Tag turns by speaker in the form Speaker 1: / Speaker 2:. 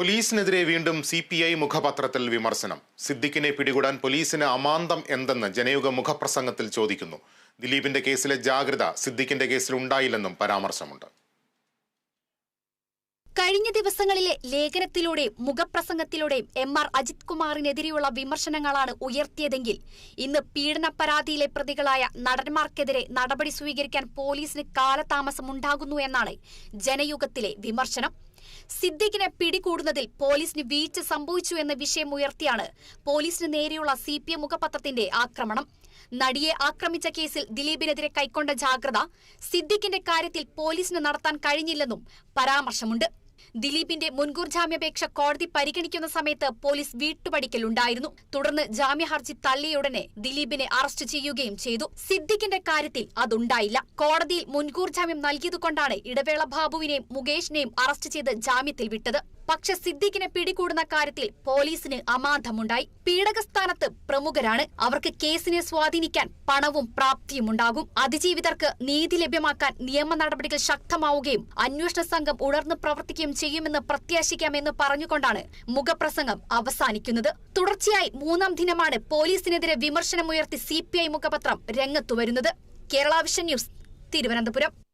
Speaker 1: പോലീസിനെതിരെ വീണ്ടും C P I മുഖപത്രത്തിൽ വിമർശനം. സിദ്ദിഖിനെ പിടികൂടാൻ പോലീസിന് അമാന്തം എന്തെന്ന് ജനയുഗ മുഖപ്രസംഗത്തിൽ ചോദിക്കുന്നു. ദിലീപിന്റെ കേസിലെ ജാഗ്രത സിദ്ദിഖിന്റെ കേസിൽ ഉണ്ടായില്ലെന്നും പരാമർശമുണ്ട്.
Speaker 2: കഴിഞ്ഞ ദിവസങ്ങളിലെ ലേഖനത്തിലൂടെയും മുഖപ്രസംഗത്തിലൂടെയും എം ആർ അജിത് കുമാറിനെതിരെയുള്ള വിമർശനങ്ങളാണ് ഉയർത്തിയതെങ്കിൽ ഇന്ന് പീഡന പരാതിയിലെ പ്രതികളായ നടന്മാർക്കെതിരെ നടപടി സ്വീകരിക്കാൻ പോലീസിന് കാലതാമസമുണ്ടാകുന്നു എന്നാണ് ജനയുഗത്തിലെ വിമർശനം. സിദ്ദിഖിനെ പിടികൂടുന്നതിൽ പോലീസിന് വീഴ്ച സംഭവിച്ചു എന്ന വിഷയം ഉയർത്തിയാണ് പോലീസിന് നേരെയുള്ള സി പി എം മുഖപത്രത്തിന്റെ ആക്രമണം. നടിയെ ആക്രമിച്ച കേസിൽ ദിലീപിനെതിരെ കൈക്കൊണ്ട ജാഗ്രത സിദ്ദിഖിന്റെ കാര്യത്തിൽ പോലീസിന് നടത്താൻ കഴിഞ്ഞില്ലെന്നും പരാമർശമുണ്ട്. ദിലീപിന്റെ മുൻകൂർ ജാമ്യാപേക്ഷ കോടതി പരിഗണിക്കുന്ന സമയത്ത് പോലീസ് വീട്ടുപടിക്കലുണ്ടായിരുന്നു. തുടർന്ന് ജാമ്യ ഹർജി തള്ളിയുടനെ ദിലീപിനെ അറസ്റ്റ് ചെയ്യുകയും ചെയ്തു. സിദ്ദിഖിന്റെ കാര്യത്തിൽ അതുണ്ടായില്ല. കോടതിയിൽ മുൻകൂർ ജാമ്യം നൽകിയതുകൊണ്ടാണ് ഇടവേള ബാബുവിനെയും മുകേഷിനെയും അറസ്റ്റ് ചെയ്ത് ജാമ്യത്തിൽ വിട്ടത്. പക്ഷെ സിദ്ദിഖിനെ പിടികൂടുന്ന കാര്യത്തിൽ പോലീസിന് അമാന്തമുണ്ടായി. പീഡകസ്ഥാനത്ത് പ്രമുഖരാണ്. അവർക്ക് കേസിനെ സ്വാധീനിക്കാൻ പണവും പ്രാപ്തിയും ഉണ്ടാകും. അതിജീവിതർക്ക് നീതി ലഭ്യമാക്കാൻ നിയമ നടപടികൾ ശക്തമാവുകയും അന്വേഷണ സംഘം ഉണർന്നു പ്രവർത്തിക്കുകയും ചെയ്യുമെന്ന് പ്രത്യാശിക്കാമെന്ന് പറഞ്ഞുകൊണ്ടാണ് മുഖപ്രസംഗം അവസാനിക്കുന്നത്. തുടർച്ചയായി മൂന്നാം ദിനമാണ് പോലീസിനെതിരെ വിമർശനമുയർത്തി സി പി ഐ മുഖപത്രം രംഗത്തുവരുന്നത്. Kerala vision news Thiruvananthapuram.